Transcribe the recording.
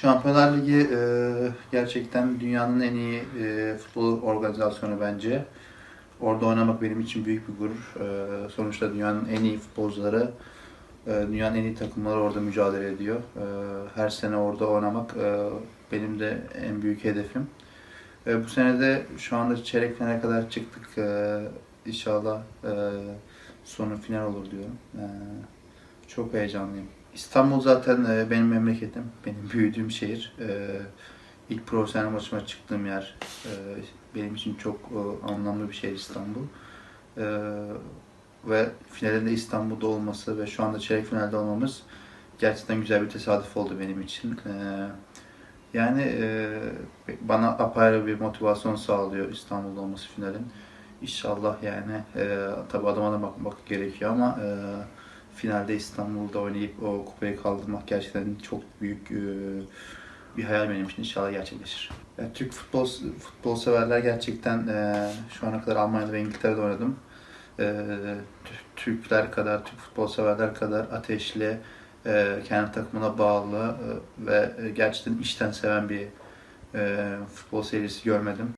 Şampiyonlar Ligi e, gerçekten dünyanın en iyi e, futbol organizasyonu bence. Orada oynamak benim için büyük bir gurur. E, sonuçta dünyanın en iyi futbolcuları, e, dünyanın en iyi takımları orada mücadele ediyor. E, her sene orada oynamak e, benim de en büyük hedefim. E, bu sene de şu anda çeyrek finale kadar çıktık. E, inşallah e, sonu final olur diyorum. E, çok heyecanlıyım. İstanbul zaten e, benim memleketim, benim büyüdüğüm şehir. E, ilk profesyonel maçıma çıktığım yer. E, benim için çok anlamlı bir şehir İstanbul. Ve finalinde İstanbul'da olması ve şu anda çeyrek finalde olmamız gerçekten güzel bir tesadüf oldu benim için. Yani bana apayrı bir motivasyon sağlıyor İstanbul'da olması finalin. İnşallah yani tabi adım adım bakmak gerekiyor ama finalde İstanbul'da oynayıp o kupayı kaldırmak gerçekten çok büyük e, bir hayal benim için inşallah gerçekleşir. Türk futbol futbol severler gerçekten e, şu ana kadar Almanya'da ve İngiltere'de oynadım. E, Tü- Türkler kadar, Türk futbol severler kadar ateşli, kendi takımına bağlı ve gerçekten işten seven bir futbol serisi görmedim.